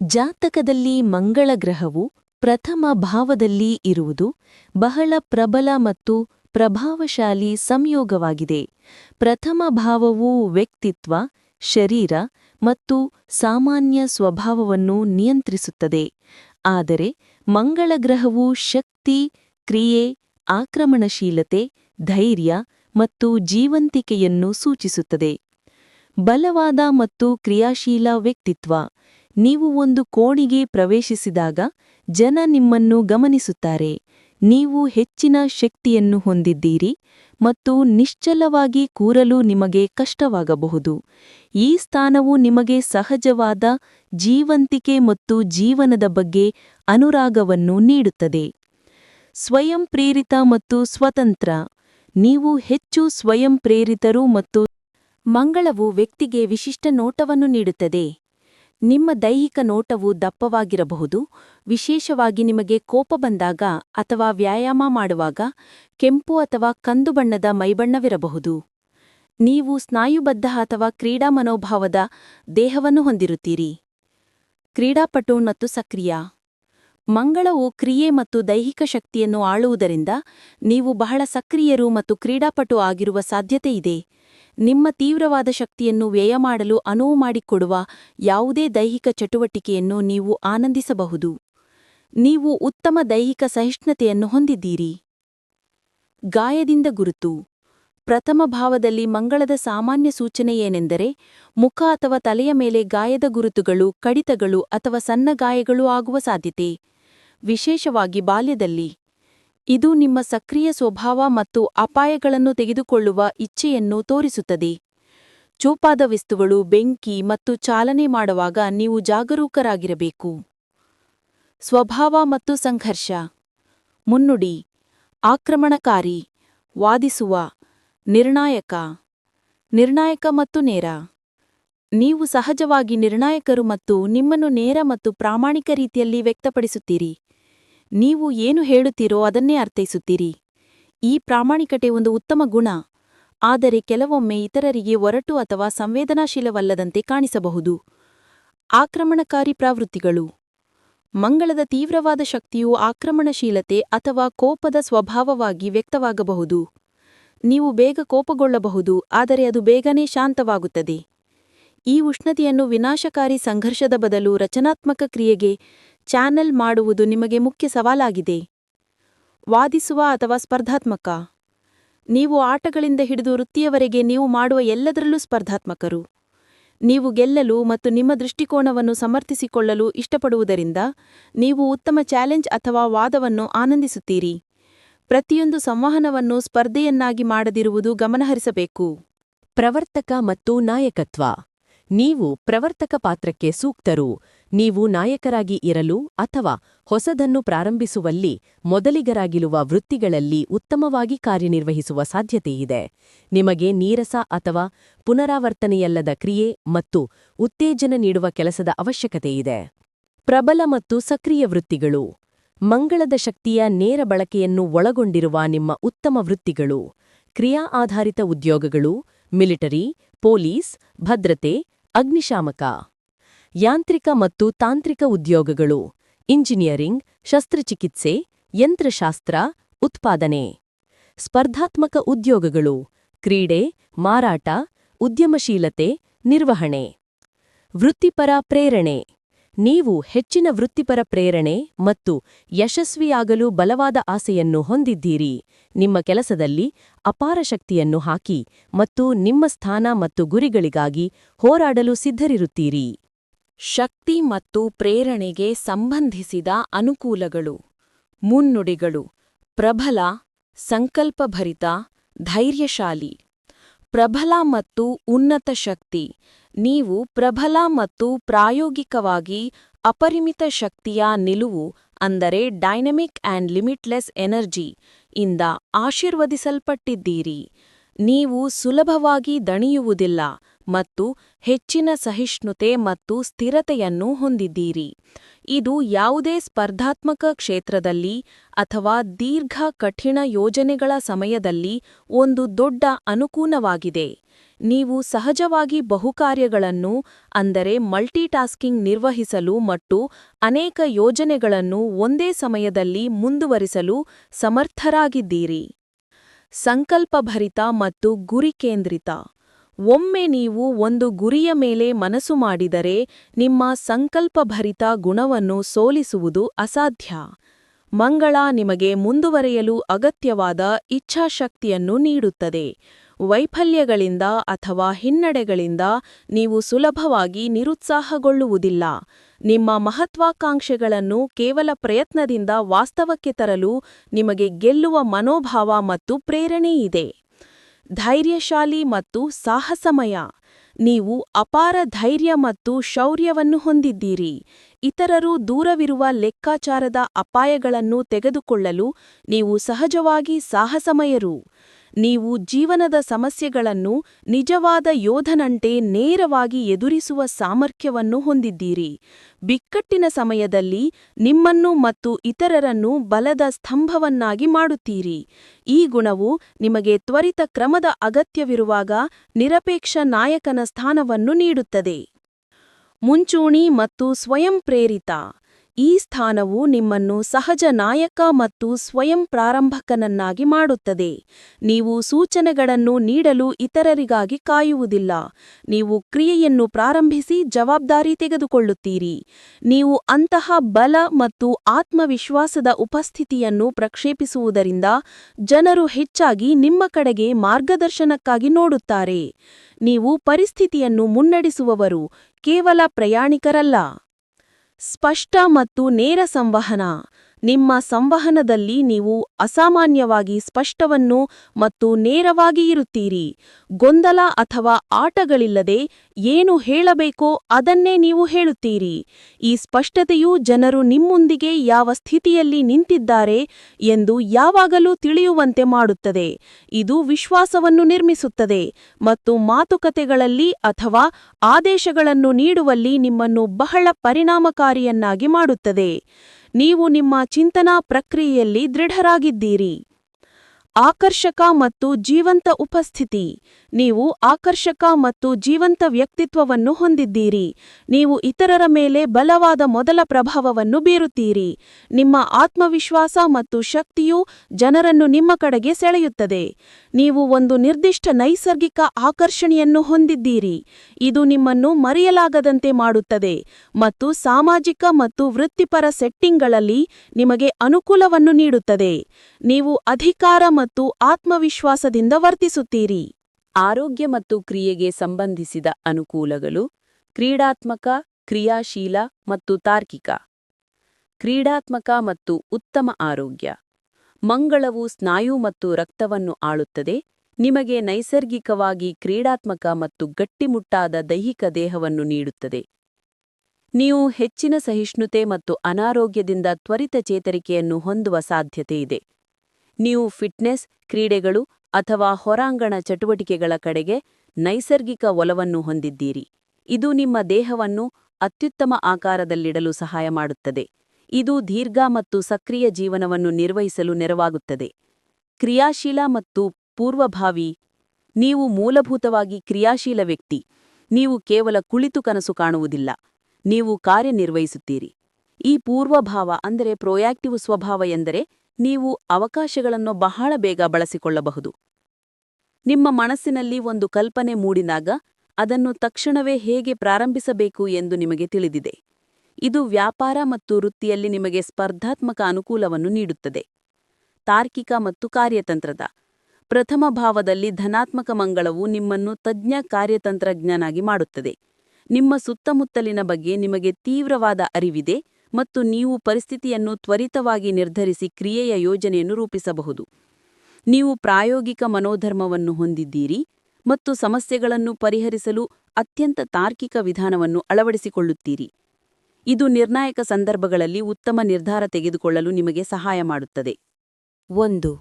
ಜಾತಕದಲ್ಲಿ ಮಂಗಳ ಗ್ರಹವು ಪ್ರಥಮ ಭಾವದಲ್ಲಿ ಇರುವುದು ಬಹಳ ಪ್ರಬಲ ಮತ್ತು ಪ್ರಭಾವಶಾಲಿ ಸಂಯೋಗವಾಗಿದೆ. ಪ್ರಥಮ ಭಾವವು ವ್ಯಕ್ತಿತ್ವ, ಶರೀರ ಮತ್ತು ಸಾಮಾನ್ಯ ಸ್ವಭಾವವನ್ನು ನಿಯಂತ್ರಿಸುತ್ತದೆ. ಆದರೆ ಮಂಗಳ ಗ್ರಹವು ಶಕ್ತಿ, ಕ್ರಿಯೆ, ಆಕ್ರಮಣಶೀಲತೆ, ಧೈರ್ಯ ಮತ್ತು ಜೀವಂತಿಕೆಯನ್ನು ಸೂಚಿಸುತ್ತದೆ. ಬಲವಾದ ಮತ್ತು ಕ್ರಿಯಾಶೀಲ ವ್ಯಕ್ತಿತ್ವ ನೀವು ಒಂದು ಕೋಣಿಗೆ ಪ್ರವೇಶಿಸಿದಾಗ ಜನ ನಿಮ್ಮನ್ನು ಗಮನಿಸುತ್ತಾರೆ. ನೀವು ಹೆಚ್ಚಿನ ಶಕ್ತಿಯನ್ನು ಹೊಂದಿದ್ದೀರಿ ಮತ್ತು ನಿಶ್ಚಲವಾಗಿ ಕೂರಲು ನಿಮಗೆ ಕಷ್ಟವಾಗಬಹುದು. ಈ ಸ್ಥಾನವು ನಿಮಗೆ ಸಹಜವಾದ ಜೀವಂತಿಕೆ ಮತ್ತು ಜೀವನದ ಬಗ್ಗೆ ಅನುರಾಗವನ್ನು ನೀಡುತ್ತದೆ. ಸ್ವಯಂ ಪ್ರೇರಿತ ಮತ್ತು ಸ್ವತಂತ್ರ. ನೀವು ಹೆಚ್ಚು ಸ್ವಯಂ ಪ್ರೇರಿತರು ಮತ್ತು ಮಂಗಳವು ವ್ಯಕ್ತಿಗೆ ವಿಶಿಷ್ಟ ನೋಟವನ್ನು ನೀಡುತ್ತದೆ. ನಿಮ್ಮ ದೈಹಿಕ ನೋಟವು ದಪ್ಪವಾಗಿರಬಹುದು. ವಿಶೇಷವಾಗಿ ನಿಮಗೆ ಕೋಪ ಬಂದಾಗ ಅಥವಾ ವ್ಯಾಯಾಮ ಮಾಡುವಾಗ ಕೆಂಪು ಅಥವಾ ಕಂದು ಬಣ್ಣದ ಮೈಬಣ್ಣವಿರಬಹುದು. ನೀವು ಸ್ನಾಯುಬದ್ಧ ಅಥವಾ ಕ್ರೀಡಾ ಮನೋಭಾವದ ದೇಹವನ್ನು ಹೊಂದಿರುತ್ತೀರಿ. ಕ್ರೀಡಾಪಟು ಮತ್ತು ಸಕ್ರಿಯ. ಮಂಗಳವು ಕ್ರಿಯೆ ಮತ್ತು ದೈಹಿಕ ಶಕ್ತಿಯನ್ನು ಆಳುವುದರಿಂದ ನೀವು ಬಹಳ ಸಕ್ರಿಯರು ಮತ್ತು ಕ್ರೀಡಾಪಟು ಆಗಿರುವ ಸಾಧ್ಯತೆಯಿದೆ ನಿಮ್ಮ ತೀವ್ರವಾದ ಶಕ್ತಿಯನ್ನು ವ್ಯಯ ಮಾಡಲು ಅನುವು ಮಾಡಿಕೊಡುವ ಯಾವುದೇ ದೈಹಿಕ ಚಟುವಟಿಕೆಯನ್ನು ನೀವು ಆನಂದಿಸಬಹುದು. ನೀವು ಉತ್ತಮ ದೈಹಿಕ ಸಹಿಷ್ಣುತೆಯನ್ನು ಹೊಂದಿದ್ದೀರಿ. ಗಾಯದಿಂದ ಗುರುತು. ಪ್ರಥಮ ಭಾವದಲ್ಲಿ ಮಂಗಳದ ಸಾಮಾನ್ಯ ಸೂಚನೆಯೇನೆಂದರೆ, ಮುಖ ಅಥವಾ ತಲೆಯ ಮೇಲೆ ಗಾಯದ ಗುರುತುಗಳು, ಕಡಿತಗಳು ಅಥವಾ ಸಣ್ಣ ಗಾಯಗಳು ಆಗುವ ಸಾಧ್ಯತೆ. ವಿಶೇಷವಾಗಿ ಬಾಲ್ಯದಲ್ಲಿ. ಇದು ನಿಮ್ಮ ಸಕ್ರಿಯ ಸ್ವಭಾವ ಮತ್ತು ಅಪಾಯಗಳನ್ನು ತೆಗೆದುಕೊಳ್ಳುವ ಇಚ್ಛೆಯನ್ನು ತೋರಿಸುತ್ತದೆ. ಚೂಪಾದ ವಸ್ತುಗಳು, ಬೆಂಕಿ ಮತ್ತು ಚಾಲನೆ ಮಾಡುವಾಗ ನೀವು ಜಾಗರೂಕರಾಗಿರಬೇಕು. ಸ್ವಭಾವ ಮತ್ತು ಸಂಘರ್ಷ. ಮುನ್ನುಡಿ. ಆಕ್ರಮಣಕಾರಿ. ವಾದಿಸುವ. ನಿರ್ಣಾಯಕ. ನಿರ್ಣಾಯಕ ಮತ್ತು ನೇರ. ನೀವು ಸಹಜವಾಗಿ ನಿರ್ಣಾಯಕರು ಮತ್ತು ನಿಮ್ಮನ್ನು ನೇರ ಮತ್ತು ಪ್ರಾಮಾಣಿಕ ರೀತಿಯಲ್ಲಿ ವ್ಯಕ್ತಪಡಿಸುತ್ತೀರಿ. ನೀವು ಏನು ಹೇಳುತ್ತೀರೋ ಅದನ್ನೇ ಅರ್ಥೈಸುತ್ತೀರಿ. ಈ ಪ್ರಾಮಾಣಿಕತೆ ಒಂದು ಉತ್ತಮ ಗುಣ. ಆದರೆ ಕೆಲವೊಮ್ಮೆ ಇತರರಿಗೆ ಒರಟು ಅಥವಾ ಸಂವೇದನಾಶೀಲವಲ್ಲದಂತೆ ಕಾಣಿಸಬಹುದು. ಆಕ್ರಮಣಕಾರಿ ಪ್ರವೃತ್ತಿಗಳು. ಮಂಗಳದ ತೀವ್ರವಾದ ಶಕ್ತಿಯು ಆಕ್ರಮಣಶೀಲತೆ ಅಥವಾ ಕೋಪದ ಸ್ವಭಾವವಾಗಿ ವ್ಯಕ್ತವಾಗಬಹುದು. ನೀವು ಬೇಗ ಕೋಪಗೊಳ್ಳಬಹುದು, ಆದರೆ ಅದು ಬೇಗನೆ ಶಾಂತವಾಗುತ್ತದೆ. ಈ ಉಷ್ಣತೆಯನ್ನು ವಿನಾಶಕಾರಿ ಸಂಘರ್ಷದ ಬದಲು ರಚನಾತ್ಮಕ ಕ್ರಿಯೆಗೆ ಚಾನೆಲ್ ಮಾಡುವುದು ನಿಮಗೆ ಮುಖ್ಯ ಸವಾಲಾಗಿದೆ. ವಾದಿಸುವ ಅಥವಾ ಸ್ಪರ್ಧಾತ್ಮಕ? ನೀವು ಆಟಗಳಿಂದ ಹಿಡಿದು ವೃತ್ತಿಯವರೆಗೆ ನೀವು ಮಾಡುವ ಎಲ್ಲದರಲ್ಲೂ ಸ್ಪರ್ಧಾತ್ಮಕರು. ನೀವು ಗೆಲ್ಲಲು ಮತ್ತು ನಿಮ್ಮ ದೃಷ್ಟಿಕೋನವನ್ನು ಸಮರ್ಥಿಸಿಕೊಳ್ಳಲು ಇಷ್ಟಪಡುವುದರಿಂದ ನೀವು ಉತ್ತಮ ಚಾಲೆಂಜ್ ಅಥವಾ ವಾದವನ್ನು ಆನಂದಿಸುತ್ತೀರಿ. ಪ್ರತಿಯೊಂದು ಸಂವಹನವನ್ನು ಸ್ಪರ್ಧೆಯನ್ನಾಗಿ ಮಾಡದಿರುವುದು ಗಮನಹರಿಸಬೇಕು. ಪ್ರವರ್ತಕ ಮತ್ತು ನಾಯಕತ್ವ. ನೀವು ಪ್ರವರ್ತಕ ಪಾತ್ರಕ್ಕೆ ಸೂಕ್ತರು. ನೀವು ನಾಯಕರಾಗಿ ಇರಲು ಅಥವಾ ಹೊಸದನ್ನು ಪ್ರಾರಂಭಿಸುವಲ್ಲಿ ಮೊದಲಿಗರಾಗಿರುವ ವೃತ್ತಿಗಳಲ್ಲಿ ಉತ್ತಮವಾಗಿ ಕಾರ್ಯನಿರ್ವಹಿಸುವ ಸಾಧ್ಯತೆಯಿದೆ. ನಿಮಗೆ ನೀರಸ ಅಥವಾ ಪುನರಾವರ್ತನೆಯಲ್ಲದ ಕ್ರಿಯೆ ಮತ್ತು ಉತ್ತೇಜನ ನೀಡುವ ಕೆಲಸದ ಅವಶ್ಯಕತೆಯಿದೆ. ಪ್ರಬಲ ಮತ್ತು ಸಕ್ರಿಯ ವೃತ್ತಿಗಳು. ಮಂಗಳದ ಶಕ್ತಿಯ ನೇರ ಬಳಕೆಯನ್ನು ಒಳಗೊಂಡಿರುವ ನಿಮ್ಮ ಉತ್ತಮ ವೃತ್ತಿಗಳು. ಕ್ರಿಯಾ ಆಧಾರಿತ ಉದ್ಯೋಗಗಳು, ಮಿಲಿಟರಿ, ಪೊಲೀಸ್, ಭದ್ರತೆ, ಅಗ್ನಿಶಾಮಕ. ಯಾಂತ್ರಿಕ ಮತ್ತು ತಾಂತ್ರಿಕ ಉದ್ಯೋಗಗಳು, ಇಂಜಿನಿಯರಿಂಗ್, ಶಸ್ತ್ರಚಿಕಿತ್ಸೆ, ಯಂತ್ರಶಾಸ್ತ್ರ, ಉತ್ಪಾದನೆ, ಸ್ಪರ್ಧಾತ್ಮಕ ಉದ್ಯೋಗಗಳು, ಕ್ರೀಡೆ, ಮಾರಾಟ, ಉದ್ಯಮಶೀಲತೆ, ನಿರ್ವಹಣೆ. ವೃತ್ತಿಪರ ಪ್ರೇರಣೆ. ನೀವು ಹೆಚ್ಚಿನ ವೃತ್ತಿಪರ ಪ್ರೇರಣೆ ಮತ್ತು ಯಶಸ್ವಿಯಾಗಲು ಬಲವಾದ ಆಸೆಯನ್ನು ಹೊಂದಿದ್ದೀರಿ. ನಿಮ್ಮ ಕೆಲಸದಲ್ಲಿ ಅಪಾರ ಶಕ್ತಿಯನ್ನು ಹಾಕಿ ಮತ್ತು ನಿಮ್ಮ ಸ್ಥಾನ ಮತ್ತು ಗುರಿಗಳಿಗಾಗಿ ಹೋರಾಡಲು ಸಿದ್ಧರಿರುತ್ತೀರಿ. ಶಕ್ತಿ ಮತ್ತು ಪ್ರೇರಣೆಗೆ ಸಂಬಂಧಿಸಿದ ಅನುಕೂಲಗಳು. ಮುನ್ನುಡಿಗಳು. ಪ್ರಬಲ, ಸಂಕಲ್ಪಭರಿತ, ಧೈರ್ಯಶಾಲಿ. ಪ್ರಬಲ ಮತ್ತು ಉನ್ನತ ಶಕ್ತಿ. ನೀವು ಪ್ರಬಲ ಮತ್ತು ಪ್ರಾಯೋಗಿಕವಾಗಿ ಅಪರಿಮಿತ ಶಕ್ತಿಯ ನಿಲುವು, ಅಂದರೆ ಡೈನಮಿಕ್ ಆ್ಯಂಡ್ ಲಿಮಿಟ್ಲೆಸ್ ಎನರ್ಜಿ, ಇಂದ ಆಶೀರ್ವದಿಸಲ್ಪಟ್ಟಿದ್ದೀರಿ. ನೀವು ಸುಲಭವಾಗಿ ದಣಿಯುವುದಿಲ್ಲ. ಮತ್ತು ಹೆಚ್ಚಿನ ಸಹಿಷ್ಣುತೆ ಮತ್ತು ಸ್ಥಿರತೆಯನ್ನು ಹೊಂದಿದ್ದೀರಿ. ಇದು ಯಾವುದೇ ಸ್ಪರ್ಧಾತ್ಮಕ ಕ್ಷೇತ್ರದಲ್ಲಿ ಅಥವಾ ದೀರ್ಘ ಕಠಿಣ ಯೋಜನೆಗಳ ಸಮಯದಲ್ಲಿ ಒಂದು ದೊಡ್ಡ ಅನುಕೂಲವಾಗಿದೆ. ನೀವು ಸಹಜವಾಗಿ ಬಹುಕಾರ್ಯಗಳನ್ನು, ಅಂದರೆ ಮಲ್ಟಿಟಾಸ್ಕಿಂಗ್ ನಿರ್ವಹಿಸಲು ಮತ್ತು ಅನೇಕ ಯೋಜನೆಗಳನ್ನು ಒಂದೇ ಸಮಯದಲ್ಲಿ ಮುಂದುವರಿಸಲು ಸಮರ್ಥರಾಗಿದ್ದೀರಿ. ಸಂಕಲ್ಪಭರಿತ ಮತ್ತು ಗುರಿ ಕೇಂದ್ರಿತ. ಒಮ್ಮೆ ನೀವು ಒಂದು ಗುರಿಯ ಮೇಲೆ ಮನಸು ಮಾಡಿದರೆ ನಿಮ್ಮ ಸಂಕಲ್ಪಭರಿತ ಗುಣವನ್ನು ಸೋಲಿಸುವುದು ಅಸಾಧ್ಯ. ಮಂಗಳ ನಿಮಗೆ ಮುಂದುವರೆಯಲು ಅಗತ್ಯವಾದ ಇಚ್ಛಾಶಕ್ತಿಯನ್ನು ನೀಡುತ್ತದೆ. ವೈಫಲ್ಯಗಳಿಂದ ಅಥವಾ ಹಿನ್ನಡೆಗಳಿಂದ ನೀವು ಸುಲಭವಾಗಿ ನಿರುತ್ಸಾಹಗೊಳ್ಳುವುದಿಲ್ಲ. ನಿಮ್ಮ ಮಹತ್ವಾಕಾಂಕ್ಷೆಗಳನ್ನು ಕೇವಲ ಪ್ರಯತ್ನದಿಂದ ವಾಸ್ತವಕ್ಕೆ ತರಲು ನಿಮಗೆ ಗೆಲ್ಲುವ ಮನೋಭಾವ ಮತ್ತು ಪ್ರೇರಣೆಯಿದೆ ಧೈರ್ಯಶಾಲಿ ಮತ್ತು ಸಾಹಸಮಯ. ನೀವು ಅಪಾರ ಧೈರ್ಯ ಮತ್ತು ಶೌರ್ಯವನ್ನು ಹೊಂದಿದ್ದೀರಿ. ಇತರರು ದೂರವಿರುವ ಲೆಕ್ಕಾಚಾರದ ಅಪಾಯಗಳನ್ನು ತೆಗೆದುಕೊಳ್ಳಲು ನೀವು ಸಹಜವಾಗಿ ಸಾಹಸಮಯರು. ನೀವು ಜೀವನದ ಸಮಸ್ಯೆಗಳನ್ನು ನಿಜವಾದ ಯೋಧನಂತೆ ನೇರವಾಗಿ ಎದುರಿಸುವ ಸಾಮರ್ಥ್ಯವನ್ನು ಹೊಂದಿದ್ದೀರಿ. ಬಿಕ್ಕಟ್ಟಿನ ಸಮಯದಲ್ಲಿ ನಿಮ್ಮನ್ನು ಮತ್ತು ಇತರರನ್ನು ಬಲದ ಸ್ತಂಭವನ್ನಾಗಿ ಮಾಡುತ್ತೀರಿ. ಈ ಗುಣವು ನಿಮಗೆ ತ್ವರಿತ ಕ್ರಮದ ಅಗತ್ಯವಿರುವಾಗ ನಿರಪೇಕ್ಷ ನಾಯಕನ ಸ್ಥಾನವನ್ನು ನೀಡುತ್ತದೆ. ಮುಂಚೂಣಿ ಮತ್ತು ಸ್ವಯಂ ಪ್ರೇರಿತ ಈ ಸ್ಥಾನವು ನಿಮ್ಮನ್ನು ಸಹಜ ನಾಯಕ ಮತ್ತು ಸ್ವಯಂ ಪ್ರಾರಂಭಕನನ್ನಾಗಿ ಮಾಡುತ್ತದೆ. ನೀವು ಸೂಚನೆಗಳನ್ನು ನೀಡಲು ಇತರರಿಗಾಗಿ ಕಾಯುವುದಿಲ್ಲ. ನೀವು ಕ್ರಿಯೆಯನ್ನು ಪ್ರಾರಂಭಿಸಿ ಜವಾಬ್ದಾರಿ ತೆಗೆದುಕೊಳ್ಳುತ್ತೀರಿ. ನೀವು ಅಂತಹ ಬಲ ಮತ್ತು ಆತ್ಮವಿಶ್ವಾಸದ ಉಪಸ್ಥಿತಿಯನ್ನು ಪ್ರಕ್ಷೇಪಿಸುವುದರಿಂದ ಜನರು ಹೆಚ್ಚಾಗಿ ನಿಮ್ಮ ಕಡೆಗೆ ಮಾರ್ಗದರ್ಶನಕ್ಕಾಗಿ ನೋಡುತ್ತಾರೆ. ನೀವು ಪರಿಸ್ಥಿತಿಯನ್ನು ಮುನ್ನಡೆಸುವವರು, ಕೇವಲ ಪ್ರಯಾಣಿಕರಲ್ಲ. ಸ್ಪಷ್ಟ ಮತ್ತು ನೇರ ಸಂವಹನ. ನಿಮ್ಮ ಸಂವಹನದಲ್ಲಿ ನೀವು ಅಸಾಮಾನ್ಯವಾಗಿ ಸ್ಪಷ್ಟವನ್ನು ಮತ್ತು ನೇರವಾಗಿ ಇರುತ್ತೀರಿ. ಗೊಂದಲ ಅಥವಾ ಆಟಗಳಿಲ್ಲದೆ ಏನು ಹೇಳಬೇಕೋ ಅದನ್ನೇ ನೀವು ಹೇಳುತ್ತೀರಿ. ಈ ಸ್ಪಷ್ಟತೆಯು ಜನರು ನಿಮ್ಮೊಂದಿಗೆ ಯಾವ ಸ್ಥಿತಿಯಲ್ಲಿ ನಿಂತಿದ್ದಾರೆ ಎಂದು ಯಾವಾಗಲೂ ತಿಳಿಯುವಂತೆ ಮಾಡುತ್ತದೆ. ಇದು ವಿಶ್ವಾಸವನ್ನು ನಿರ್ಮಿಸುತ್ತದೆ ಮತ್ತು ಮಾತುಕತೆಗಳಲ್ಲಿ ಅಥವಾ ಆದೇಶಗಳನ್ನು ನೀಡುವಲ್ಲಿ ನಿಮ್ಮನ್ನು ಬಹಳ ಪರಿಣಾಮಕಾರಿಯನ್ನಾಗಿ ಮಾಡುತ್ತದೆ. ನೀವು ನಿಮ್ಮ ಚಿಂತನಾ ಪ್ರಕ್ರಿಯೆಯಲ್ಲಿ ದೃಢರಾಗಿದ್ದೀರಿ. ಆಕರ್ಷಕ ಮತ್ತು ಜೀವಂತ ಉಪಸ್ಥಿತಿ. ನೀವು ಆಕರ್ಷಕ ಮತ್ತು ಜೀವಂತ ವ್ಯಕ್ತಿತ್ವವನ್ನು ಹೊಂದಿದ್ದೀರಿ. ನೀವು ಇತರರ ಮೇಲೆ ಬಲವಾದ ಮೊದಲ ಪ್ರಭಾವವನ್ನು ಬೀರುತ್ತೀರಿ. ನಿಮ್ಮ ಆತ್ಮವಿಶ್ವಾಸ ಮತ್ತು ಶಕ್ತಿಯು ಜನರನ್ನು ನಿಮ್ಮ ಕಡೆಗೆ ಸೆಳೆಯುತ್ತದೆ. ನೀವು ಒಂದು ನಿರ್ದಿಷ್ಟ ನೈಸರ್ಗಿಕ ಆಕರ್ಷಣೆಯನ್ನು ಹೊಂದಿದ್ದೀರಿ. ಇದು ನಿಮ್ಮನ್ನು ಮರೆಯಲಾಗದಂತೆ ಮಾಡುತ್ತದೆ ಮತ್ತು ಸಾಮಾಜಿಕ ಮತ್ತು ವೃತ್ತಿಪರ ಸೆಟ್ಟಿಂಗ್ಗಳಲ್ಲಿ ನಿಮಗೆ ಅನುಕೂಲವನ್ನು ನೀಡುತ್ತದೆ. ನೀವು ಅಧಿಕಾರ ಮತ್ತು ಆತ್ಮವಿಶ್ವಾಸದಿಂದ ವರ್ತಿಸುತ್ತೀರಿ. ಆರೋಗ್ಯ ಮತ್ತು ಕ್ರಿಯೆಗೆ ಸಂಬಂಧಿಸಿದ ಅನುಕೂಲಗಳು ಕ್ರೀಡಾತ್ಮಕ, ಕ್ರಿಯಾಶೀಲ ಮತ್ತು ತಾರ್ಕಿಕ. ಕ್ರೀಡಾತ್ಮಕ ಮತ್ತು ಉತ್ತಮ ಆರೋಗ್ಯ. ಮಂಗಳವು ಸ್ನಾಯು ಮತ್ತು ರಕ್ತವನ್ನು ಆಳುತ್ತದೆ. ನಿಮಗೆ ನೈಸರ್ಗಿಕವಾಗಿ ಕ್ರೀಡಾತ್ಮಕ ಮತ್ತು ಗಟ್ಟಿಮುಟ್ಟಾದ ದೈಹಿಕ ದೇಹವನ್ನು ನೀಡುತ್ತದೆ. ನೀವು ಹೆಚ್ಚಿನ ಸಹಿಷ್ಣುತೆ ಮತ್ತು ಅನಾರೋಗ್ಯದಿಂದ ತ್ವರಿತ ಚೇತರಿಕೆಯನ್ನು ಹೊಂದುವ ಸಾಧ್ಯತೆಯಿದೆ ನೀವು ಫಿಟ್ನೆಸ್, ಕ್ರೀಡೆಗಳು ಅಥವಾ ಹೊರಾಂಗಣ ಚಟುವಟಿಕೆಗಳ ಕಡೆಗೆ ನೈಸರ್ಗಿಕ ಒಲವನ್ನು ಹೊಂದಿದ್ದೀರಿ. ಇದು ನಿಮ್ಮ ದೇಹವನ್ನು ಅತ್ಯುತ್ತಮ ಆಕಾರದಲ್ಲಿಡಲು ಸಹಾಯ ಮಾಡುತ್ತದೆ. ಇದು ದೀರ್ಘ ಮತ್ತು ಸಕ್ರಿಯ ಜೀವನವನ್ನು ನಿರ್ವಹಿಸಲು ನೆರವಾಗುತ್ತದೆ. ಕ್ರಿಯಾಶೀಲ ಮತ್ತು ಪೂರ್ವಭಾವಿ. ನೀವು ಮೂಲಭೂತವಾಗಿ ಕ್ರಿಯಾಶೀಲ ವ್ಯಕ್ತಿ. ನೀವು ಕೇವಲ ಕುಳಿತು ಕನಸು ಕಾಣುವುದಿಲ್ಲ. ನೀವು ಕಾರ್ಯನಿರ್ವಹಿಸುತ್ತೀರಿ. ಈ ಪೂರ್ವಭಾವ ಅಂದರೆ ಪ್ರೊಯಾಕ್ಟಿವ್ ಸ್ವಭಾವ ಎಂದರೆ ನೀವು ಅವಕಾಶಗಳನ್ನು ಬಹಳ ಬೇಗ ಬಳಸಿಕೊಳ್ಳಬಹುದು. ನಿಮ್ಮ ಮನಸ್ಸಿನಲ್ಲಿ ಒಂದು ಕಲ್ಪನೆ ಮೂಡಿದಾಗ ಅದನ್ನು ತಕ್ಷಣವೇ ಹೇಗೆ ಪ್ರಾರಂಭಿಸಬೇಕು ಎಂದು ನಿಮಗೆ ತಿಳಿದಿದೆ. ಇದು ವ್ಯಾಪಾರ ಮತ್ತು ವೃತ್ತಿಯಲ್ಲಿ ನಿಮಗೆ ಸ್ಪರ್ಧಾತ್ಮಕ ಅನುಕೂಲವನ್ನು ನೀಡುತ್ತದೆ. ತಾರ್ಕಿಕ ಮತ್ತು ಕಾರ್ಯತಂತ್ರದ. ಪ್ರಥಮ ಭಾವದಲ್ಲಿ ಧನಾತ್ಮಕ ಮಂಗಳವು ನಿಮ್ಮನ್ನು ತಜ್ಞ ಕಾರ್ಯತಂತ್ರಜ್ಞನಾಗಿ ಮಾಡುತ್ತದೆ. ನಿಮ್ಮ ಸುತ್ತಮುತ್ತಲಿನ ಬಗ್ಗೆ ನಿಮಗೆ ತೀವ್ರವಾದ ಅರಿವಿದೆ. ಮತ್ತು ನೀವು ಪರಿಸ್ಥಿತಿಯನ್ನು ತ್ವರಿತವಾಗಿ ನಿರ್ಧರಿಸಿ ಕ್ರಿಯೆಯ ಯೋಜನೆಯನ್ನು ರೂಪಿಸಬಹುದು. ನೀವು ಪ್ರಾಯೋಗಿಕ ಮನೋಧರ್ಮವನ್ನು ಹೊಂದಿದ್ದೀರಿ ಮತ್ತು ಸಮಸ್ಯೆಗಳನ್ನು ಪರಿಹರಿಸಲು ಅತ್ಯಂತ ತಾರ್ಕಿಕ ವಿಧಾನವನ್ನು ಅಳವಡಿಸಿಕೊಳ್ಳುತ್ತೀರಿ. ಇದು ನಿರ್ಣಾಯಕ ಸಂದರ್ಭಗಳಲ್ಲಿ ಉತ್ತಮ ನಿರ್ಧಾರ ತೆಗೆದುಕೊಳ್ಳಲು ನಿಮಗೆ ಸಹಾಯ ಮಾಡುತ್ತದೆ. ಒಂದು.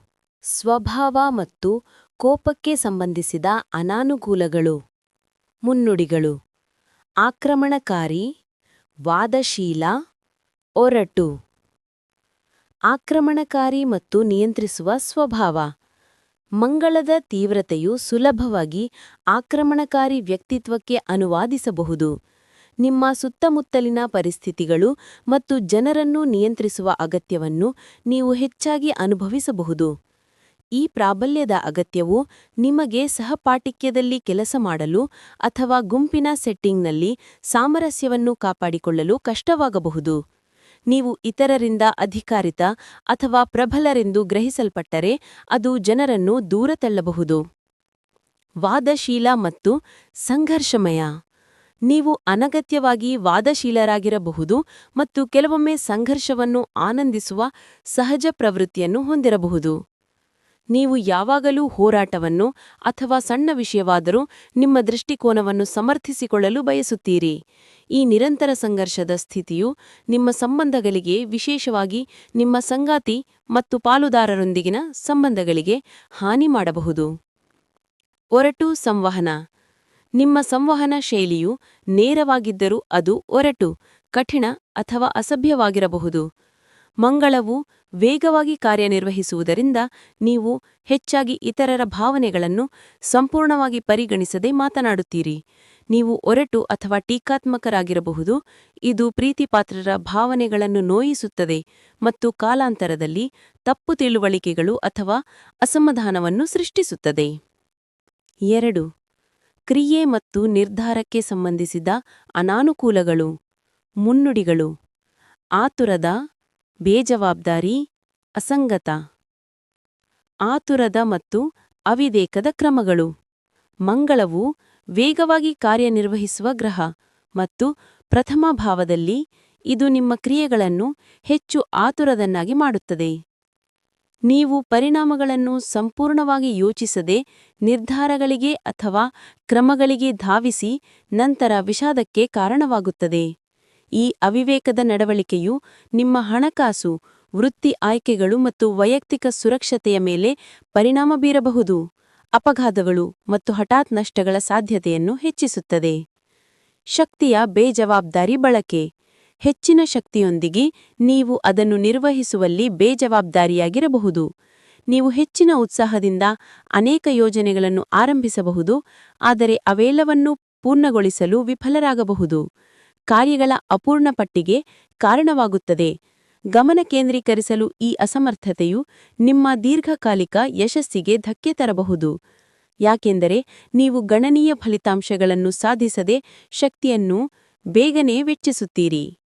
ಸ್ವಭಾವ ಮತ್ತು ಕೋಪಕ್ಕೆ ಸಂಬಂಧಿಸಿದ ಅನಾನುಕೂಲಗಳು. ಮುನ್ನುಡಿಗಳು. ಆಕ್ರಮಣಕಾರಿ, ವಾದಶೀಲ ಒರಟು. ಆಕ್ರಮಣಕಾರಿ ಮತ್ತು ನಿಯಂತ್ರಿಸುವ ಸ್ವಭಾವ. ಮಂಗಳದ ತೀವ್ರತೆಯು ಸುಲಭವಾಗಿ ಆಕ್ರಮಣಕಾರಿ ವ್ಯಕ್ತಿತ್ವಕ್ಕೆ ಅನುವಾದಿಸಬಹುದು. ನಿಮ್ಮ ಸುತ್ತಮುತ್ತಲಿನ ಪರಿಸ್ಥಿತಿಗಳು ಮತ್ತು ಜನರನ್ನು ನಿಯಂತ್ರಿಸುವ ಅಗತ್ಯವನ್ನು ನೀವು ಹೆಚ್ಚಾಗಿ ಅನುಭವಿಸಬಹುದು. ಈ ಪ್ರಾಬಲ್ಯದ ಅಗತ್ಯವು ನಿಮಗೆ ಸಹಪಾಠಿಕ್ಯದಲ್ಲಿ ಕೆಲಸ ಮಾಡಲು ಅಥವಾ ಗುಂಪಿನ ಸೆಟ್ಟಿಂಗ್ನಲ್ಲಿ ಸಾಮರಸ್ಯವನ್ನು ಕಾಪಾಡಿಕೊಳ್ಳಲು ಕಷ್ಟವಾಗಬಹುದು. ನೀವು ಇತರರಿಂದ ಅಧಿಕಾರಿತ ಅಥವಾ ಪ್ರಬಲರೆಂದು ಗ್ರಹಿಸಲ್ಪಟ್ಟರೆ ಅದು ಜನರನ್ನು ದೂರ ತಳ್ಳಬಹುದು. ವಾದಶೀಲ ಮತ್ತು ಸಂಘರ್ಷಮಯ. ನೀವು ಅನಗತ್ಯವಾಗಿ ವಾದಶೀಲರಾಗಿರಬಹುದು ಮತ್ತು ಕೆಲವೊಮ್ಮೆ ಸಂಘರ್ಷವನ್ನು ಆನಂದಿಸುವ ಸಹಜ ಪ್ರವೃತ್ತಿಯನ್ನು ಹೊಂದಿರಬಹುದು. ನೀವು ಯಾವಾಗಲೂ ಹೋರಾಟವನ್ನು ಅಥವಾ ಸಣ್ಣ ವಿಷಯವಾದರೂ ನಿಮ್ಮ ದೃಷ್ಟಿಕೋನವನ್ನು ಸಮರ್ಥಿಸಿಕೊಳ್ಳಲು ಬಯಸುತ್ತೀರಿ. ಈ ನಿರಂತರ ಸಂಘರ್ಷದ ಸ್ಥಿತಿಯು ನಿಮ್ಮ ಸಂಬಂಧಗಳಿಗೆ ವಿಶೇಷವಾಗಿ ನಿಮ್ಮ ಸಂಗಾತಿ ಮತ್ತು ಪಾಲುದಾರರೊಂದಿಗಿನ ಸಂಬಂಧಗಳಿಗೆ ಹಾನಿ ಮಾಡಬಹುದು. ಒರಟು ಸಂವಹನ. ನಿಮ್ಮ ಸಂವಹನ ಶೈಲಿಯು ನೇರವಾಗಿದ್ದರೂ ಅದು ಒರಟು, ಕಠಿಣ ಅಥವಾ ಅಸಭ್ಯವಾಗಿರಬಹುದು. ಮಂಗಳವು ವೇಗವಾಗಿ ಕಾರ್ಯನಿರ್ವಹಿಸುವುದರಿಂದ ನೀವು ಹೆಚ್ಚಾಗಿ ಇತರರ ಭಾವನೆಗಳನ್ನು ಸಂಪೂರ್ಣವಾಗಿ ಪರಿಗಣಿಸದೆ ಮಾತನಾಡುತ್ತೀರಿ. ನೀವು ಒರಟು ಅಥವಾ ಟೀಕಾತ್ಮಕರಾಗಿರಬಹುದು. ಇದು ಪ್ರೀತಿಪಾತ್ರರ ಭಾವನೆಗಳನ್ನು ನೋಯಿಸುತ್ತದೆ ಮತ್ತು ಕಾಲಾಂತರದಲ್ಲಿ ತಪ್ಪು ತಿಳುವಳಿಕೆಗಳು ಅಥವಾ ಅಸಮಾಧಾನವನ್ನು ಸೃಷ್ಟಿಸುತ್ತದೆ. ಎರಡು. ಕ್ರಿಯೆ ಮತ್ತು ನಿರ್ಧಾರಕ್ಕೆ ಸಂಬಂಧಿಸಿದ ಅನಾನುಕೂಲಗಳು. ಮುನ್ನುಡಿಗಳು. ಆತುರದ ಬೇಜವಾಬ್ದಾರಿ, ಅಸಂಗತ, ಆತುರದ ಮತ್ತು ಅವಿವೇಕದ ಕ್ರಮಗಳು. ಮಂಗಳವು ವೇಗವಾಗಿ ಕಾರ್ಯನಿರ್ವಹಿಸುವ ಗ್ರಹ ಮತ್ತು ಪ್ರಥಮ ಭಾವದಲ್ಲಿ ಇದು ನಿಮ್ಮ ಕ್ರಿಯೆಗಳನ್ನು ಹೆಚ್ಚು ಆತುರದನ್ನಾಗಿ ಮಾಡುತ್ತದೆ. ನೀವು ಪರಿಣಾಮಗಳನ್ನು ಸಂಪೂರ್ಣವಾಗಿ ಯೋಚಿಸದೆ ನಿರ್ಧಾರಗಳಿಗೆ ಅಥವಾ ಕ್ರಮಗಳಿಗೆ ಧಾವಿಸಿ ನಂತರ ವಿಷಾದಕ್ಕೆ ಕಾರಣವಾಗುತ್ತದೆ. ಈ ಅವಿವೇಕದ ನಡವಳಿಕೆಯು ನಿಮ್ಮ ಹಣಕಾಸು, ವೃತ್ತಿ ಆಯ್ಕೆಗಳು ಮತ್ತು ವೈಯಕ್ತಿಕ ಸುರಕ್ಷತೆಯ ಮೇಲೆ ಪರಿಣಾಮ ಬೀರಬಹುದು. ಅಪಘಾತಗಳು ಮತ್ತು ಹಠಾತ್ ನಷ್ಟಗಳ ಸಾಧ್ಯತೆಯನ್ನು ಹೆಚ್ಚಿಸುತ್ತದೆ. ಶಕ್ತಿಯ ಬೇಜವಾಬ್ದಾರಿ ಬಳಕೆ. ಹೆಚ್ಚಿನ ಶಕ್ತಿಯೊಂದಿಗೆ ನೀವು ಅದನ್ನು ನಿರ್ವಹಿಸುವಲ್ಲಿ ಬೇಜವಾಬ್ದಾರಿಯಾಗಿರಬಹುದು. ನೀವು ಹೆಚ್ಚಿನ ಉತ್ಸಾಹದಿಂದ ಅನೇಕ ಯೋಜನೆಗಳನ್ನು ಆರಂಭಿಸಬಹುದು, ಆದರೆ ಅವೆಲ್ಲವನ್ನೂ ಪೂರ್ಣಗೊಳಿಸಲು ವಿಫಲರಾಗಬಹುದು. ಕಾರ್ಯಗಳ ಅಪೂರ್ಣ ಪಟ್ಟಿಗೆ ಕಾರಣವಾಗುತ್ತದೆ. ಗಮನ ಕೇಂದ್ರೀಕರಿಸಲು ಈ ಅಸಮರ್ಥತೆಯು ನಿಮ್ಮ ದೀರ್ಘಕಾಲಿಕ ಯಶಸ್ಸಿಗೆ ಧಕ್ಕೆ ತರಬಹುದು. ಯಾಕೆಂದರೆ ನೀವು ಗಣನೀಯ ಫಲಿತಾಂಶಗಳನ್ನು ಸಾಧಿಸದೆ ಶಕ್ತಿಯನ್ನು ಬೇಗನೆ ವೆಚ್ಚಿಸುತ್ತೀರಿ.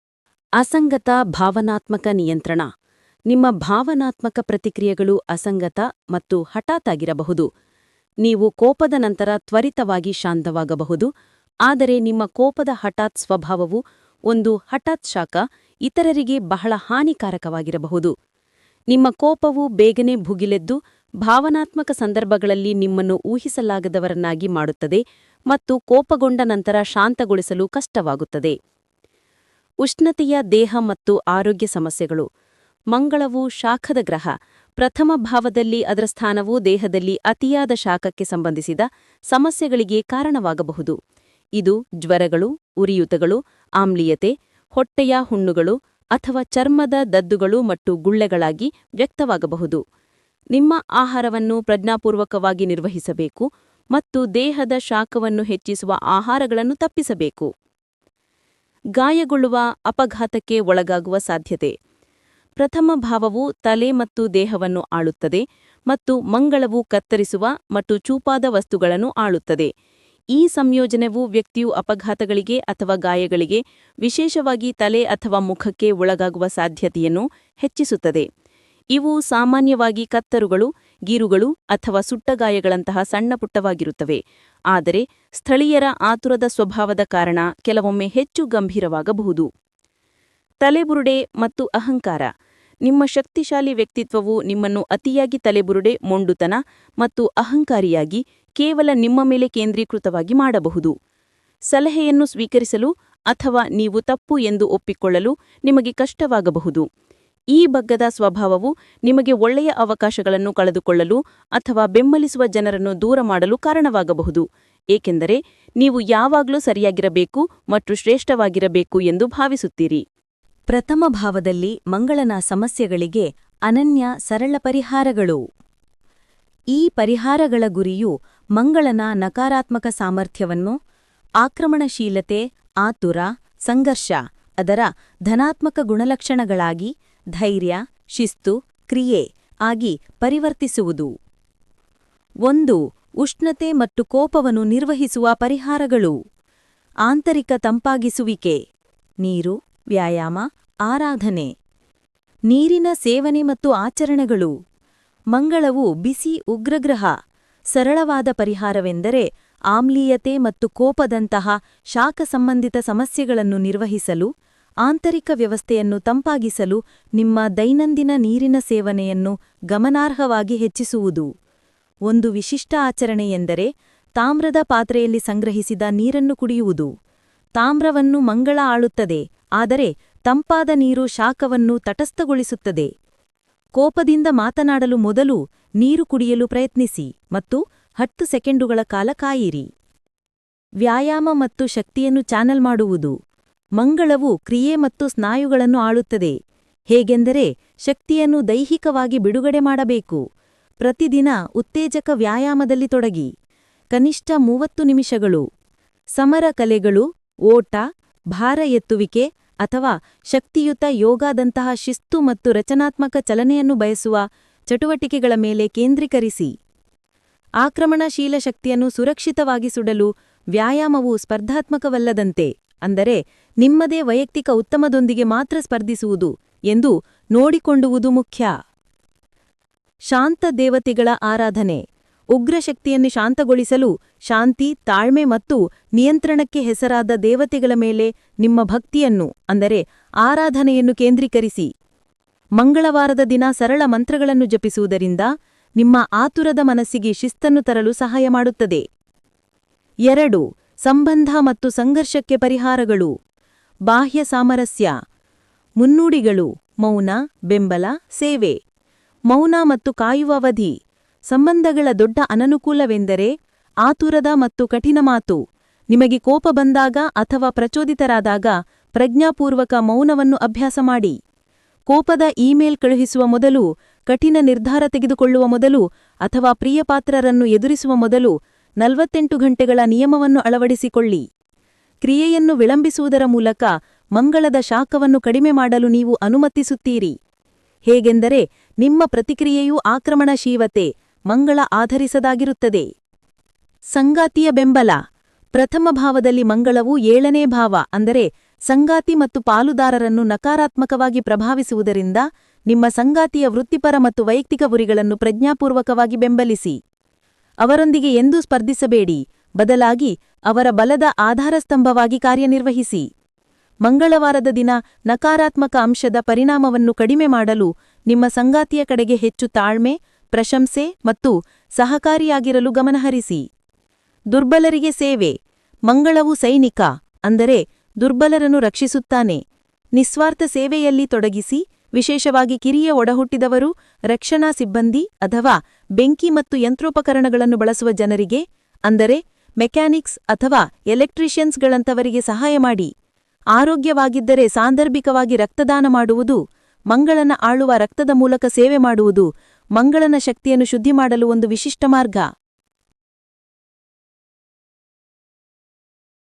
ಅಸಂಗತ ಭಾವನಾತ್ಮಕ ನಿಯಂತ್ರಣ. ನಿಮ್ಮ ಭಾವನಾತ್ಮಕ ಪ್ರತಿಕ್ರಿಯೆಗಳು ಅಸಂಗತ ಮತ್ತು ಹಠಾತ್ತಾಗಿರಬಹುದು. ನೀವು ಕೋಪದ ನಂತರ ತ್ವರಿತವಾಗಿ ಶಾಂತವಾಗಬಹುದು. ಆದರೆ ನಿಮ್ಮ ಕೋಪದ ಹಠಾತ್ ಸ್ವಭಾವವು ಒಂದು ಹಠಾತ್ ಶಾಖ ಇತರರಿಗೆ ಬಹಳ ಹಾನಿಕಾರಕವಾಗಿರಬಹುದು. ನಿಮ್ಮ ಕೋಪವು ಬೇಗನೆ ಭುಗಿಲೆದ್ದು ಭಾವನಾತ್ಮಕ ಸಂದರ್ಭಗಳಲ್ಲಿ ನಿಮ್ಮನ್ನು ಊಹಿಸಲಾಗದವರನ್ನಾಗಿ ಮಾಡುತ್ತದೆ ಮತ್ತು ಕೋಪಗೊಂಡ ನಂತರ ಶಾಂತಗೊಳಿಸಲು ಕಷ್ಟವಾಗುತ್ತದೆ. ಉಷ್ಣತೆಯ ದೇಹ ಮತ್ತು ಆರೋಗ್ಯ ಸಮಸ್ಯೆಗಳು. ಮಂಗಳವು ಶಾಖದ ಗ್ರಹ. ಪ್ರಥಮ ಭಾವದಲ್ಲಿ ಅದರ ಸ್ಥಾನವು ದೇಹದಲ್ಲಿ ಅತಿಯಾದ ಶಾಖಕ್ಕೆ ಸಂಬಂಧಿಸಿದ ಸಮಸ್ಯೆಗಳಿಗೆ ಕಾರಣವಾಗಬಹುದು. ಇದು ಜ್ವರಗಳು, ಉರಿಯೂತಗಳು, ಆಮ್ಲೀಯತೆ, ಹೊಟ್ಟೆಯ ಹುಣ್ಣುಗಳು ಅಥವಾ ಚರ್ಮದ ದದ್ದುಗಳು ಮತ್ತು ಗುಳ್ಳೆಗಳಾಗಿ ವ್ಯಕ್ತವಾಗಬಹುದು. ನಿಮ್ಮ ಆಹಾರವನ್ನು ಪ್ರಜ್ಞಾಪೂರ್ವಕವಾಗಿ ನಿರ್ವಹಿಸಬೇಕು ಮತ್ತು ದೇಹದ ಶಾಖವನ್ನು ಹೆಚ್ಚಿಸುವ ಆಹಾರಗಳನ್ನು ತಪ್ಪಿಸಬೇಕು. ಗಾಯಗೊಳ್ಳುವ ಅಪಘಾತಕ್ಕೆ ಒಳಗಾಗುವ ಸಾಧ್ಯತೆ. ಪ್ರಥಮ ಭಾವವು ತಲೆ ಮತ್ತು ದೇಹವನ್ನು ಆಳುತ್ತದೆ ಮತ್ತು ಮಂಗಳವು ಕತ್ತರಿಸುವ ಮತ್ತು ಚೂಪಾದ ವಸ್ತುಗಳನ್ನು ಆಳುತ್ತದೆ. ಈ ಸಂಯೋಜನೆವು ವ್ಯಕ್ತಿಯು ಅಪಘಾತಗಳಿಗೆ ಅಥವಾ ಗಾಯಗಳಿಗೆ, ವಿಶೇಷವಾಗಿ ತಲೆ ಅಥವಾ ಮುಖಕ್ಕೆ ಒಳಗಾಗುವ ಸಾಧ್ಯತೆಯನ್ನು ಹೆಚ್ಚಿಸುತ್ತದೆ. ಇವು ಸಾಮಾನ್ಯವಾಗಿ ಕತ್ತರುಗಳು, ಗೀರುಗಳು ಅಥವಾ ಸುಟ್ಟಗಾಯಗಳಂತಹ ಸಣ್ಣಪುಟ್ಟವಾಗಿರುತ್ತವೆ ಆದರೆ ಸ್ಥಳೀಯರ ಆತುರದ ಸ್ವಭಾವದ ಕಾರಣ ಕೆಲವೊಮ್ಮೆ ಹೆಚ್ಚು ಗಂಭೀರವಾಗಬಹುದು. ತಲೆಬುರುಡೆ ಮತ್ತು ಅಹಂಕಾರ. ನಿಮ್ಮ ಶಕ್ತಿಶಾಲಿ ವ್ಯಕ್ತಿತ್ವವು ನಿಮ್ಮನ್ನು ಅತಿಯಾಗಿ ತಲೆಬುರುಡೆ, ಮೊಂಡುತನ ಮತ್ತು ಅಹಂಕಾರಿಯಾಗಿ ಕೇವಲ ನಿಮ್ಮ ಮೇಲೆ ಕೇಂದ್ರೀಕೃತವಾಗಿ ಮಾಡಬಹುದು. ಸಲಹೆಯನ್ನು ಸ್ವೀಕರಿಸಲು ಅಥವಾ ನೀವು ತಪ್ಪು ಎಂದು ಒಪ್ಪಿಕೊಳ್ಳಲು ನಿಮಗೆ ಕಷ್ಟವಾಗಬಹುದು. ಈ ಬಗ್ಗದ ಸ್ವಭಾವವು ನಿಮಗೆ ಒಳ್ಳೆಯ ಅವಕಾಶಗಳನ್ನು ಕಳೆದುಕೊಳ್ಳಲು ಅಥವಾ ಬೆಂಬಲಿಸುವ ಜನರನ್ನು ದೂರ ಮಾಡಲು ಕಾರಣವಾಗಬಹುದು. ಏಕೆಂದರೆ ನೀವು ಯಾವಾಗಲೂ ಸರಿಯಾಗಿರಬೇಕು ಮತ್ತು ಶ್ರೇಷ್ಠವಾಗಿರಬೇಕು ಎಂದು ಭಾವಿಸುತ್ತೀರಿ. ಪ್ರಥಮ ಭಾವದಲ್ಲಿ ಮಂಗಳನ ಸಮಸ್ಯೆಗಳಿಗೆ ಅನನ್ಯ ಸರಳ ಪರಿಹಾರಗಳು. ಈ ಪರಿಹಾರಗಳ ಗುರಿಯು ಮಂಗಳನ ನಕಾರಾತ್ಮಕ ಸಾಮರ್ಥ್ಯವನ್ನು, ಆಕ್ರಮಣಶೀಲತೆ, ಆತುರ, ಸಂಘರ್ಷ, ಅದರ ಧನಾತ್ಮಕ ಗುಣಲಕ್ಷಣಗಳಾಗಿ ಧೈರ್ಯ, ಶಿಸ್ತು, ಕ್ರಿಯೆ ಆಗಿ ಪರಿವರ್ತಿಸುವುದು. ಒಂದು, ಉಷ್ಣತೆ ಮತ್ತು ಕೋಪವನ್ನು ನಿರ್ವಹಿಸುವ ಪರಿಹಾರಗಳು. ಆಂತರಿಕ ತಂಪಾಗಿಸುವಿಕೆ. ನೀರು, ವ್ಯಾಯಾಮ, ಆರಾಧನೆ. ನೀರಿನ ಸೇವನೆ ಮತ್ತು ಆಚರಣೆಗಳು. ಮಂಗಳವು ಬಿಸಿ ಉಗ್ರಗ್ರಹ. ಸರಳವಾದ ಪರಿಹಾರವೆಂದರೆ ಆಮ್ಲೀಯತೆ ಮತ್ತು ಕೋಪದಂತಹ ಶಾಖ ಸಂಬಂಧಿತ ಸಮಸ್ಯೆಗಳನ್ನು ನಿರ್ವಹಿಸಲು, ಆಂತರಿಕ ವ್ಯವಸ್ಥೆಯನ್ನು ತಂಪಾಗಿಸಲು ನಿಮ್ಮ ದೈನಂದಿನ ನೀರಿನ ಸೇವನೆಯನ್ನು ಗಮನಾರ್ಹವಾಗಿ ಹೆಚ್ಚಿಸುವುದು. ಒಂದು ವಿಶಿಷ್ಟ ಆಚರಣೆಯೆಂದರೆ ತಾಮ್ರದ ಪಾತ್ರೆಯಲ್ಲಿ ಸಂಗ್ರಹಿಸಿದ ನೀರನ್ನು ಕುಡಿಯುವುದು. ತಾಮ್ರವನ್ನು ಮಂಗಳ ಆಳುತ್ತದೆ, ಆದರೆ ತಂಪಾದ ನೀರು ಶಾಖವನ್ನು ತಟಸ್ಥಗೊಳಿಸುತ್ತದೆ. ಕೋಪದಿಂದ ಮಾತನಾಡಲು ಮೊದಲು ನೀರು ಕುಡಿಯಲು ಪ್ರಯತ್ನಿಸಿ ಮತ್ತು ಹತ್ತು ಸೆಕೆಂಡುಗಳ ಕಾಲ ಕಾಯಿರಿ. ವ್ಯಾಯಾಮ ಮತ್ತು ಶಕ್ತಿಯನ್ನು ಚಾನಲ್ ಮಾಡುವುದು. ಮಂಗಳವು ಕ್ರಿಯೆ ಮತ್ತು ಸ್ನಾಯುಗಳನ್ನು ಆಳುತ್ತದೆ. ಹೇಗೆಂದರೆ ಶಕ್ತಿಯನ್ನು ದೈಹಿಕವಾಗಿ ಬಿಡುಗಡೆ ಮಾಡಬೇಕು. ಪ್ರತಿದಿನ ಉತ್ತೇಜಕ ವ್ಯಾಯಾಮದಲ್ಲಿ ತೊಡಗಿ. ಕನಿಷ್ಠ ಮೂವತ್ತು ನಿಮಿಷಗಳು. ಸಮರ ಕಲೆಗಳು, ಓಟ, ಭಾರ ಎತ್ತುವಿಕೆ ಅಥವಾ ಶಕ್ತಿಯುತ ಯೋಗಾದಂತಹ ಶಿಸ್ತು ಮತ್ತು ರಚನಾತ್ಮಕ ಚಲನೆಯನ್ನು ಬಯಸುವ ಚಟುವಟಿಕೆಗಳ ಮೇಲೆ ಕೇಂದ್ರೀಕರಿಸಿ. ಆಕ್ರಮಣಶೀಲ ಶಕ್ತಿಯನ್ನು ಸುರಕ್ಷಿತವಾಗಿ ಸುಡಲು ವ್ಯಾಯಾಮವು ಸ್ಪರ್ಧಾತ್ಮಕವಲ್ಲದಂತೆ, ಅಂದರೆ ನಿಮ್ಮದೇ ವೈಯಕ್ತಿಕ ಉತ್ತಮದೊಂದಿಗೆ ಮಾತ್ರ ಸ್ಪರ್ಧಿಸುವುದು ಎಂದು ನೋಡಿಕೊಂಡುವುದು ಮುಖ್ಯ. ಶಾಂತ ದೇವತೆಗಳ ಆರಾಧನೆ. ಉಗ್ರಶಕ್ತಿಯನ್ನು ಶಾಂತಗೊಳಿಸಲು ಶಾಂತಿ, ತಾಳ್ಮೆ ಮತ್ತು ನಿಯಂತ್ರಣಕ್ಕೆ ಹೆಸರಾದ ದೇವತೆಗಳ ಮೇಲೆ ನಿಮ್ಮ ಭಕ್ತಿಯನ್ನು, ಅಂದರೆ ಆರಾಧನೆಯನ್ನು ಕೇಂದ್ರೀಕರಿಸಿ. ಮಂಗಳವಾರದ ದಿನ ಸರಳ ಮಂತ್ರಗಳನ್ನು ಜಪಿಸುವುದರಿಂದ ನಿಮ್ಮ ಆತುರದ ಮನಸ್ಸಿಗೆ ಶಿಸ್ತನ್ನು ತರಲು ಸಹಾಯ ಮಾಡುತ್ತದೆ. ಎರಡು, ಸಂಬಂಧ ಮತ್ತು ಸಂಘರ್ಷಕ್ಕೆ ಪರಿಹಾರಗಳು. ಬಾಹ್ಯ ಸಾಮರಸ್ಯ. ಮುನ್ನುಡಿಗಳು, ಮೌನ, ಬೆಂಬಲ, ಸೇವೆ. ಮೌನ ಮತ್ತು ಕಾಯುವ ಅವಧಿ. ಸಂಬಂಧಗಳ ದೊಡ್ಡ ಅನನುಕೂಲವೆಂದರೆ ಆತುರದ ಮತ್ತು ಕಠಿಣ ಮಾತು. ನಿಮಗೆ ಕೋಪ ಬಂದಾಗ ಅಥವಾ ಪ್ರಚೋದಿತರಾದಾಗ ಪ್ರಜ್ಞಾಪೂರ್ವಕ ಮೌನವನ್ನು ಅಭ್ಯಾಸ ಮಾಡಿ. ಕೋಪದ ಇಮೇಲ್ ಕಳುಹಿಸುವ ಮೊದಲು, ಕಠಿಣ ನಿರ್ಧಾರ ತೆಗೆದುಕೊಳ್ಳುವ ಮೊದಲು ಅಥವಾ ಪ್ರಿಯಪಾತ್ರರನ್ನು ಎದುರಿಸುವ ಮೊದಲು ನಲವತ್ತೆಂಟು ಗಂಟೆಗಳ ನಿಯಮವನ್ನು ಅಳವಡಿಸಿಕೊಳ್ಳಿ. ಕ್ರಿಯೆಯನ್ನು ವಿಳಂಬಿಸುವುದರ ಮೂಲಕ ಮಂಗಳದ ಶಾಖವನ್ನು ಕಡಿಮೆ ಮಾಡಲು ನೀವು ಅನುಮತಿಸುತ್ತೀರಿ. ಹೇಗೆಂದರೆ ನಿಮ್ಮ ಪ್ರತಿಕ್ರಿಯೆಯೂ ಆಕ್ರಮಣಶೀವತೆ ಮಂಗಳ ಆಧರಿಸದಾಗಿರುತ್ತದೆ. ಸಂಗಾತಿಯ ಬೆಂಬಲ. ಪ್ರಥಮ ಭಾವದಲ್ಲಿ ಮಂಗಳವು ಏಳನೇ ಭಾವ, ಅಂದರೆ ಸಂಗಾತಿ ಮತ್ತು ಪಾಲುದಾರರನ್ನು ನಕಾರಾತ್ಮಕವಾಗಿ ಪ್ರಭಾವಿಸುವುದರಿಂದ ನಿಮ್ಮ ಸಂಗಾತಿಯ ವೃತ್ತಿಪರ ಮತ್ತು ವೈಯಕ್ತಿಕ ಗುರಿಗಳನ್ನು ಪ್ರಜ್ಞಾಪೂರ್ವಕವಾಗಿ ಬೆಂಬಲಿಸಿ. ಅವರೊಂದಿಗೆ ಎಂದೂ ಸ್ಪರ್ಧಿಸಬೇಡಿ. ಬದಲಾಗಿ ಅವರ ಬಲದ ಆಧಾರಸ್ತಂಭವಾಗಿ ಕಾರ್ಯನಿರ್ವಹಿಸಿ. ಮಂಗಳವಾರದ ದಿನ ನಕಾರಾತ್ಮಕ ಅಂಶದ ಪರಿಣಾಮವನ್ನು ಕಡಿಮೆ ಮಾಡಲು ನಿಮ್ಮ ಸಂಗಾತಿಯ ಕಡೆಗೆ ಹೆಚ್ಚು ತಾಳ್ಮೆ ಪ್ರಶಂಸೆ ಮತ್ತು ಸಹಕಾರಿಯಾಗಿರಲು ಗಮನಹರಿಸಿ. ದುರ್ಬಲರಿಗೆ ಸೇವೆ, ಮಂಗಳವು ಸೈನಿಕ, ಅಂದರೆ ದುರ್ಬಲರನ್ನು ರಕ್ಷಿಸುತ್ತಾನೆ. ನಿಸ್ವಾರ್ಥ ಸೇವೆಯಲ್ಲಿ ತೊಡಗಿಸಿ, ವಿಶೇಷವಾಗಿ ಕಿರಿಯ ಒಡಹುಟ್ಟಿದವರು, ರಕ್ಷಣಾ ಸಿಬ್ಬಂದಿ ಅಥವಾ ಬೆಂಕಿ ಮತ್ತು ಯಂತ್ರೋಪಕರಣಗಳನ್ನು ಬಳಸುವ ಜನರಿಗೆ, ಅಂದರೆ ಮೆಕ್ಯಾನಿಕ್ಸ್ ಅಥವಾ ಎಲೆಕ್ಟ್ರಿಷಿಯನ್ಸ್ಗಳಂತವರಿಗೆ ಸಹಾಯ ಮಾಡಿ. ಆರೋಗ್ಯವಾಗಿದ್ದರೆ ಸಾಂದರ್ಭಿಕವಾಗಿ ರಕ್ತದಾನ ಮಾಡುವುದು, ಮಂಗಳನ ಆಳುವ ರಕ್ತದ ಮೂಲಕ ಸೇವೆ ಮಾಡುವುದು ಮಂಗಳನ ಶಕ್ತಿಯನ್ನು ಶುದ್ಧಿ ಮಾಡಲು ಒಂದು ವಿಶಿಷ್ಟ ಮಾರ್ಗ.